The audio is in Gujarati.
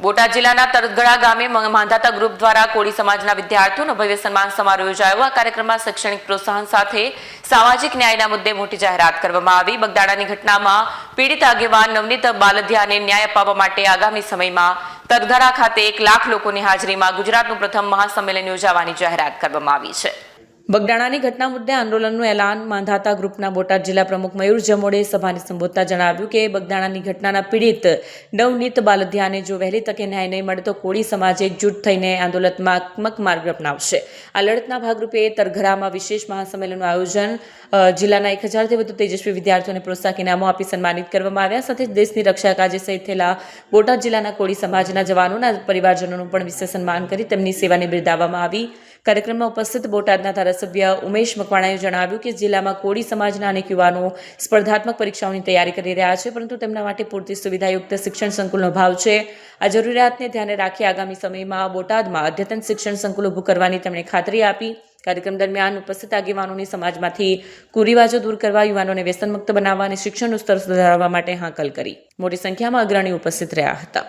બોટાદ જિલ્લાના તરતગડા ગામે માંધાતા ગ્રુપ દ્વારા કોળી સમાજના વિદ્યાર્થીઓનો ભવ્ય સન્માન સમારોહ યોજાયો. આ કાર્યક્રમમાં શૈક્ષણિક પ્રોત્સાહન સાથે સામાજિક ન્યાયના મુદ્દે મોટી જાહેરાત કરવામાં આવી. બગદાડાની ઘટનામાં પીડિત આગેવાન નવનીત બાલધિયાને ન્યાય અપાવવા માટે આગામી સમયમાં તરધડા ખાતે એક લાખ લોકોની હાજરીમાં ગુજરાતનું પ્રથમ મહાસંમેલન યોજાવાની જાહેરાત કરવામાં આવી છે. બગદાણાની ઘટના મુદ્દે આંદોલનનું એલાન માંધાતા ગ્રુપના બોટાદ જિલ્લા પ્રમુખ મયુર જમોડે સભાને સંબોધતા જણાવ્યું કે બગદાણાની ઘટનાના પીડિત નવનીત બાલધિયાને જો વહેલી તકે ન્યાય નહીં મળે તો કોળી સમાજ એકજૂટ થઈને આંદોલનાત્મક માર્ગ અપનાવશે. આ લડતના ભાગરૂપે તરઘરામાં વિશેષ મહાસંમેલનનું આયોજન જિલ્લાના એક હજારથી વધુ તેજસ્વી વિદ્યાર્થીઓને પ્રોત્સાહક ઇનામો આપી સન્માનિત કરવામાં આવ્યા, સાથે દેશની રક્ષા કાજે સહિત થયેલા બોટાદ જિલ્લાના કોળી સમાજના જવાનોના પરિવારજનોનું પણ વિશેષ સન્માન કરી તેમની સેવાને બિરદાવવામાં આવી. કાર્યક્રમમાં ઉપસ્થિત બોટાદના ધારાસભ્ય ઉમેશ મકવાણાએ જણાવ્યું કે જિલ્લામાં કોળી સમાજના અનેક યુવાનો સ્પર્ધાત્મક પરીક્ષાઓની તૈયારી કરી રહ્યા છે, પરંતુ તેમના માટે પૂરતી સુવિધાયુક્ત શિક્ષણ સંકુલનો ભાવ છે. આ જરૂરિયાતને ધ્યાને રાખી આગામી સમયમાં બોટાદમાં અદ્યતન શિક્ષણ સંકુલ ઊભું કરવાની તેમણે ખાતરી આપી. કાર્યક્રમ દરમિયાન ઉપસ્થિત આગેવાનોની સમાજમાંથી કુરિવાજો દૂર કરવા, યુવાનોને વ્યસનમુક્ત બનાવવા અને શિક્ષણનું સ્તર સુધારવા માટે હાંકલ કરી. મોટી સંખ્યામાં અગ્રણી ઉપસ્થિત રહ્યા હતા.